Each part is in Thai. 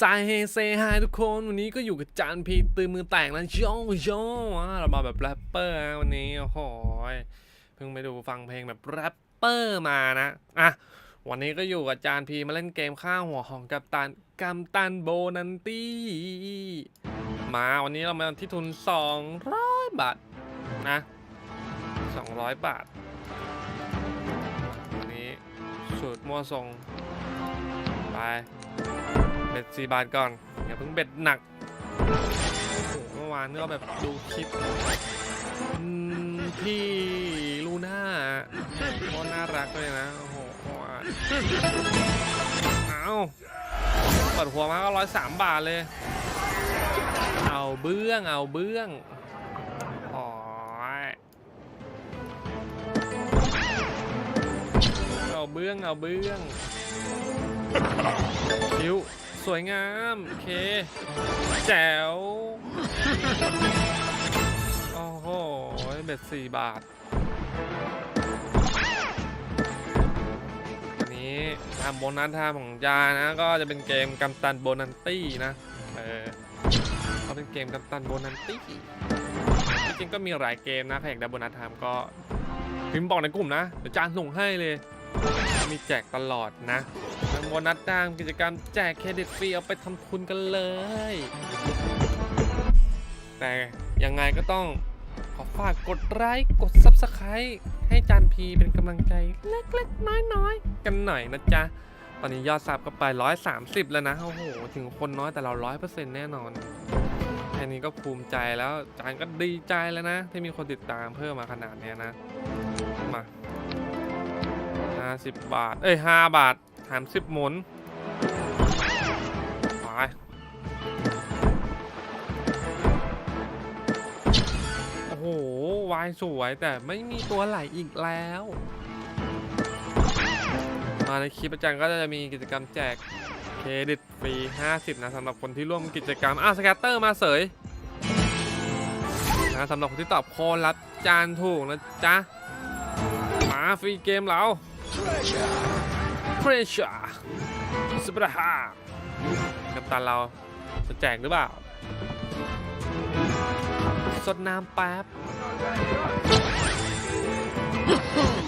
สายเฮเซฮายทุกคนวันนี้ก็อยู่กับจานพีตื่นมือแตกนะโยโย่อะเรามาแบบแรปเปอร์วันนี้โอ้โหยเพิ่งไปดูฟังเพลงแบบแรปเปอร์มานะอะวันนี้ก็อยู่กับจานพีมาเล่นเกมข้าวหัวของกัปตันกัมตันโบนันตี้มาวันนี้เรามาที่ทุน 200 บาทนะ 200 บาทวันนี้สูตรมั่วทรงไป เบ็ดสี่บาทก่อนอย่าเพิ่งเบ็ดหนักเมื่อวานก็แบบดูคลิปพี่ลูน่าก็น่ารักเลยนะโอ้โหเมื่อวานเอาเปิดหัวมาก็ร้อยสามบาทเลย เอาเบื้องเอาเบื้องโอ้ยเอาเบื้องเอาเบื้องคิ้ว สวยงาม โอเค แจ๋ว โอ้โห เบ็ดสี่บาท อันนี้ทำโบนัสทำของยานะ ก็จะเป็นเกมกัมตันโบนันตี้นะ เออเขาเป็นเกมกัมตันโบนันตี้ จริงๆก็มีหลายเกมนะใครอยากได้โบนัสทำก็พิมพ์บอกในกลุ่มนะ เดี๋ยวจานส่งให้เลย มีแจกตลอดนะ โบนัสตามกิจกรรมแจกเครดิตฟรีเอาไปทำทุนกันเลย แต่ยังไงก็ต้องขอฝากกดไลค์กด Subscribe ให้จานพีเป็นกำลังใจเล็กๆ น้อยๆ กันหน่อยนะจ๊ะ ตอนนี้ยอดซับก็ไป 130 แล้วนะ โอ้โห ถึงคนน้อยแต่เรา 100%แน่นอน แค่นี้ก็ภูมิใจแล้ว จานก็ดีใจแล้วนะ ที่มีคนติดตามเพิ่มมาขนาดนี้นะ มา 50 บาท เอ้ย 5 บาท หาร10หมุนไปโอ้โห วายสวยแต่ไม่มีตัวไหลอีกแล้ว มาในคลิปอาจารย์ก็จะมีกิจกรรมแจกเครดิตฟรี 50 นะสำหรับคนที่ร่วมกิจกรรม อ้าวสแกตเตอร์มาเสยนะสำหรับคนที่ตอบโคนรับจานถูกนะจ๊ะมาฟรีเกมเรา เพรชาสปราฮากับตันเราจะแจกหรือเปล่าสดน้ำแป๊บ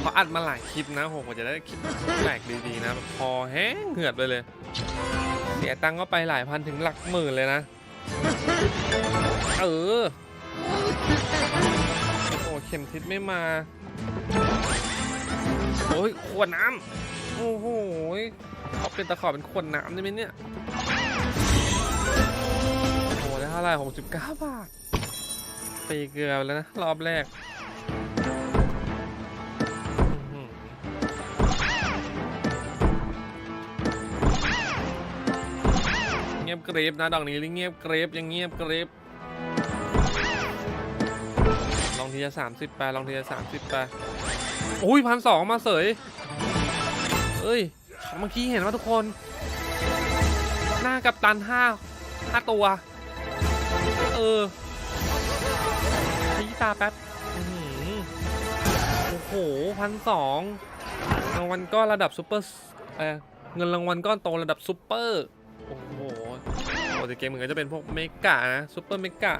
เพราะอัดมาหลายคลิปนะผมกว่าจะได้คลิปแปลกดีๆนะแบบคอแห้งเหือดไปเลย เสียตังค์ก็ไปหลายพันถึงหลักหมื่นเลยนะ เออ โอ้เข็มทิศไม่มา โอ้ย ขวดน้ำ โอ้โหเขาเป็นตะขอเป็นขวดน้ำได้ไหมเนี่ย โอ้โหได้เท่าไหร่หกสิบเก้าบาทตีเกลือแล้วนะ รอบแรกเงียบกริบนะดอกนี้เงียบกริบยังเงียบกริบลองทีละสามสิบไปลองทีละสามสิบไปอุ้ยพันสองมาเสย เอ้ยเมื่อกี้เห็นว่าทุกคน หน้ากับตันห้าห้าตัว เออขยี้ตาแป๊บโอ้โหพันสองรางวัลก้อนระดับซูเปอร์เออเงินรางวัลก้อนโตระดับซูเปอร์ โอ้โหโอ้แต่เกมเหมือนกันจะเป็นพวกเมกะนะซูเปอร์เมกะ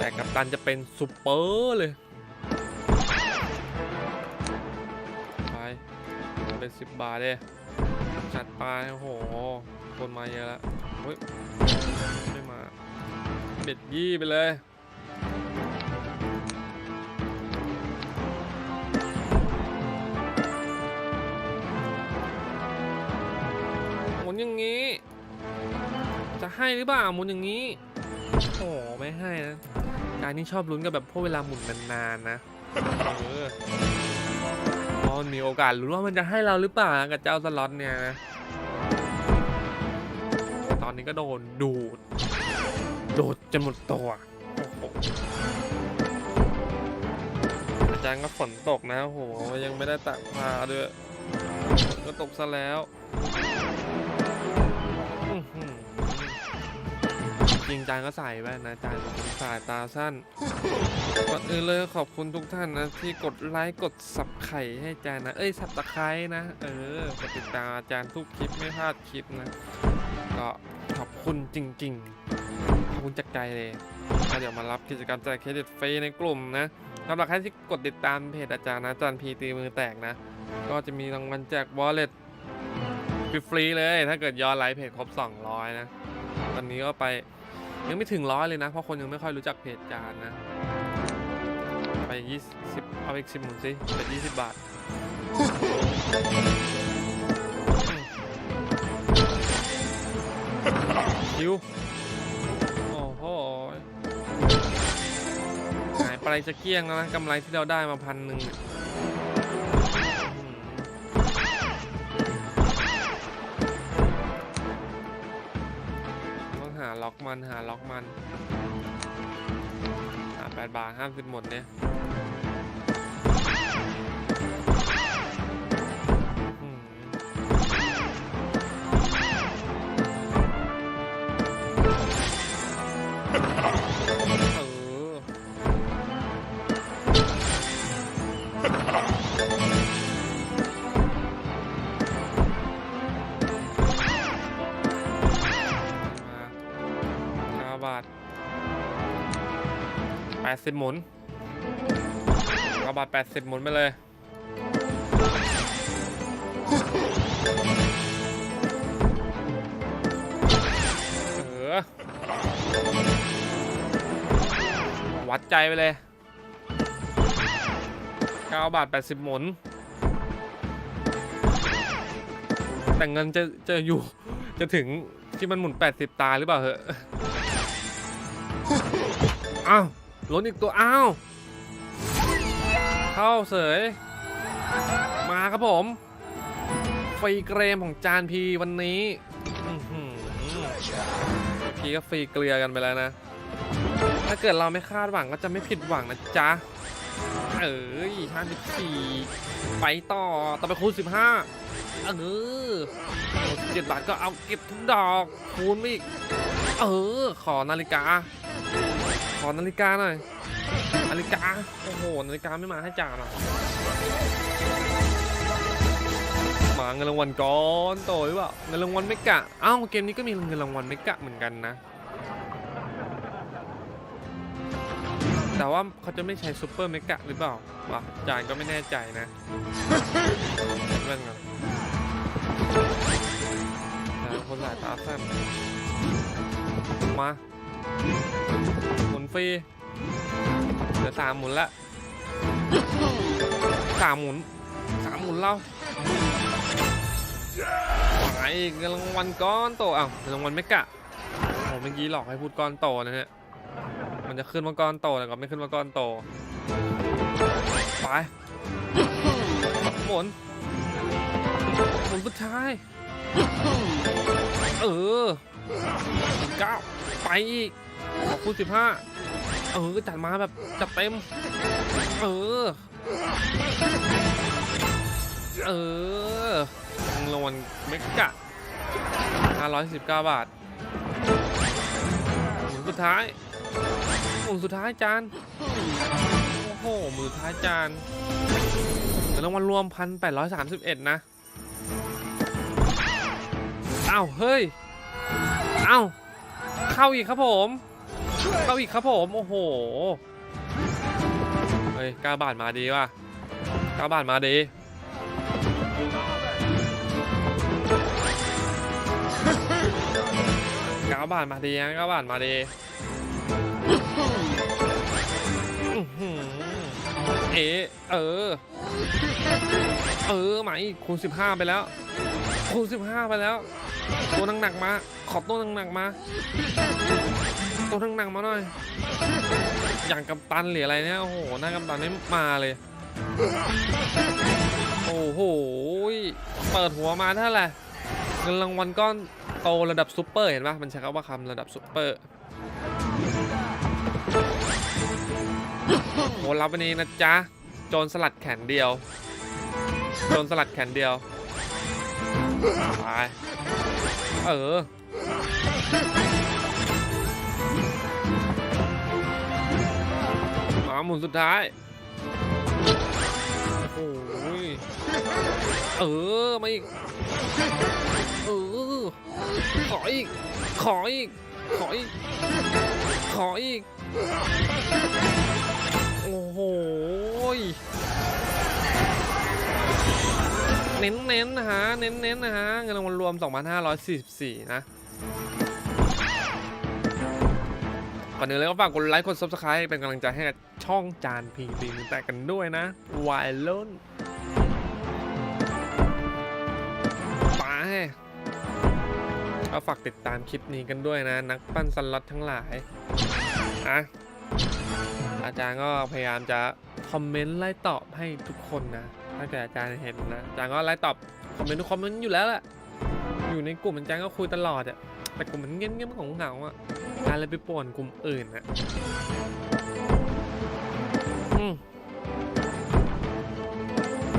แต่กับตันจะเป็นซูเปอร์เลย เป็นสิบบาทเลยจัดไปโอ้โหคนมาเยอะแล้วเฮ้ยไม่มาเบ็ดยี่ไปเลยหมุนอย่างนี้ จะให้หรือเปล่าหมุนอย่างนี้โอ้ไม่ให้นะการนี้ชอบลุ้นกับแบบพวกเวลาหมุนนานๆนะเออ เพราะมันมีโอกาสรู้ว่ามันจะให้เราหรือเปล่ากับเจ้าสล็อตเนี่ยนะ ตอนนี้ก็โดนดูด ดูดจนหมดตัวโอ้โหอาจารย์ก็ฝนตกนะโอ้โหยังไม่ได้ตักพาด้วย ก็ตกซะแล้ว จริงริงๆจานก็ใส่แว่นนะจานเป็นคนสายตาสั้นก่อนอื่นเลยขอบคุณทุกท่านนะที่กดไลค์กดสับไข่ให้จานนะ เอ้ยสับตะไคร้นะ เออกดติดตามอาจารย์ทุกคลิปไม่พลาดคลิปนะ ก็ขอบคุณจริงๆขอบคุณจากใจเลยเดี๋ยวมารับกิจกรรมแจกเครดิตฟรีในกลุ่มนะสำหรับใครที่กดติดตามเพจอาจารย์นะอาจารย์พีตีมือแตกนะ ก็จะมีรางวัลแจกวอลเล็ตฟรีเลย ถ้าเกิดย้อนไลฟ์เพจครบ 200 นะตอนนี้ก็ไป ยังไม่ถึงร้อยเลยนะ เพราะคนยังไม่ค่อยรู้จักเพจจานนะ ไป20เอาอีก10หมุนสิเป็น20บบาทคิวโอ้โหหายไปจะเกลี้ยงแล้วนะกำไรที่เราได้มาพันหนึ่ง ล็อกมันหาล็อกมันหาแปดบาทห้ามสิบหมดเนี่ย 80 หมุนเอาบาท80 หมุนไปเลย เออ วัดใจไปเลย9บาท 80 หมุน แต่เงินจะจะอยู่จะถึงที่มันหมุน 80 ตาหรือเปล่าเหอะ อ้าว ล้นอีกตัว อ้าว เข้าเสย มาครับผม ฟรีเกรมของจานพีวันนี้พีก็ฟรีเกลือกันไปแล้วนะ ถ้าเกิดเราไม่คาดหวังก็จะไม่ผิดหวังนะจ๊ะ เอ้ยห้าสิบสี่ไปต่อ ต่อไปคูณสิบห้าเออเจ็ดบาทก็เอาเก็บทุกดอก คูณไปอีก เออ ขอนาฬิกา ขอนาฬิกาหน่อย นาฬิกา โอ้โห นาฬิกาไม่มาให้จ่าหรอมาเงินรางวัลก้อนโตหรือเปล่าเงินรางวัลไม่กะอ้าวเกมนี้ก็มีเงินรางวัลไม่กะเหมือนกันนะ แต่ว่าเขาจะไม่ใช้ซูเปอร์เมกะหรือเปล่าวะจานก็ไม่แน่ใจนะเรื่องกันคนสายตาสั้นมา หมุนฟรีเหลือสามหมุนละสามหมุนสามหมุนเราหายอีกเงินรางวัลก้อนโตอ้าวเงินรางวัลเมกะโอ้เมื่อกี้หลอกให้พูดก้อนโตนะฮะมันจะขึ้นมาก้อนโตแต่ก็ไม่ขึ้นมาก้อนโตไปหมุนหมุนสุดท้าย ออเก้าไปอีกขอบคุณสิบห้าเออจัดมาแบบจัดเต็ม เออ เออรางวัลเมกะ519บาทหมุนสุดท้ายหมุนสุดท้ายจานโอ้โหมือสุดท้ายจานเงินรางวัลรวมพันแปดร้อยสามสิบเอ็ดนะ อ้าวเฮ้ยอ้าวเข้าอีกครับผม เข้าอีกครับผมโอ้โหเฮ้ยก้าบาทมาดีว่ะก้าบาทมาดีเก้าบาทมาดีนะเก้าบาทมาดีอื้อหือเอเออ เออมาอีกคูณ15 ไปแล้ว คูณ15 ไปแล้ว ตัวหนักๆมา ขอบตัวหนักๆมา ตัวหนักๆมาหน่อย อย่างกัปตันหรืออะไรเนี่ย โอ้โห หน้ากัปตันไม่มาเลย โอ้โห เปิดหัวมาเท่าไหร่เงินรางวัลก้อนโตระดับซุปเปอร์เห็นปะมันใช้คำว่าคำระดับซุปเปอร์โหรับวันนี้นะจ๊ะ โจรสลัดแขนเดียว โจรสลัดแขนเดียวไป เออ มาหมุนสุดท้าย โอ้ย เออ มาอีก เออ ขออีก ขออีก ขออีก ขออีก โอ้โห เน้นเน้นๆนะฮะ เน้นเน้นๆนะฮะ เงินรางวัลรวม 2,544 นะ ก่อนอื่นเลยก็ฝากกดไลค์ กด subscribe เป็นกำลังใจให้กับช่องจานพีดีมแตกกันด้วยนะวายล้นไปก็ฝากติดตามคลิปนี้กันด้วยนะ นักปั้นสล็อตทั้งหลายนะอาจารย์ก็พยายามจะคอมเมนต์ไล่ตอบให้ทุกคนนะ ถ้าเกิดอาจารย์เห็นนะอาจารย์ก็ไล่ตอบคอมเมนต์ทุกคอมเมนต์อยู่แล้วแหละอยู่ในกลุ่มอาจารย์ก็คุยตลอดอะแต่กลุ่มมันเงี้ยบๆของเหงาๆอะการเลยไปป่วนกลุ่มอื่นอะอืม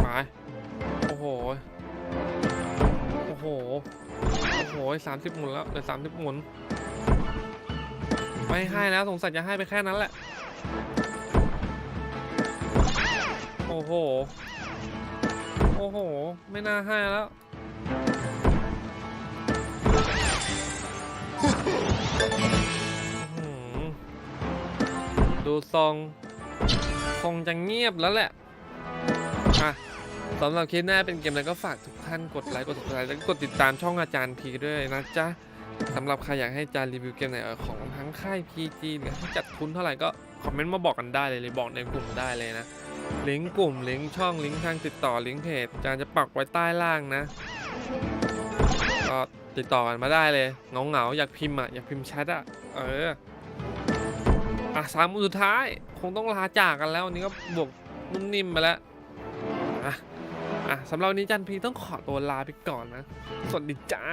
ไปโอ้โหโอ้โหโอ้โหสามสิบหมุนแล้วเหลือสามสิบหมุนไม่ให้แล้วสงสัยจะให้ไปแค่นั้นแหละ โอ้โห โอ้โห ไม่น่าให้แล้ว ดูทรงคงจะเงียบแล้วแหละอะสำหรับคลิปหน้าเป็นเกมอะไรก็ฝากทุกท่านกดไลค์กด subscribe แล้วก็กดติดตามช่องอาจารย์พีด้วยนะจ๊ะสำหรับใครอยากให้อาจารย์รีวิวเกมไหนของทั้งค่าย PG หรือให้จัดทุนเท่าไหร่ก็คอมเมนต์มาบอกกันได้เลยหรือบอกในกลุ่มได้เลยนะ ลิงก์กลุ่มลิงก์ช่องลิงก์ทางติดต่อลิงก์เพจอาจารย์จะปักไว้ใต้ล่างนะก็ติดต่อกันมาได้เลยเงาเงาอยากพิมพ์อะอยากพิมพ์แชทอะเอออะสามมือสุดท้ายคงต้องลาจากกันแล้ววันนี้ก็บวกนุ่มนิ่มไปแล้วอะอะสำหรับวันนี้จันพีต้องขอตัวลาไปก่อนนะ สวัสดีจ้า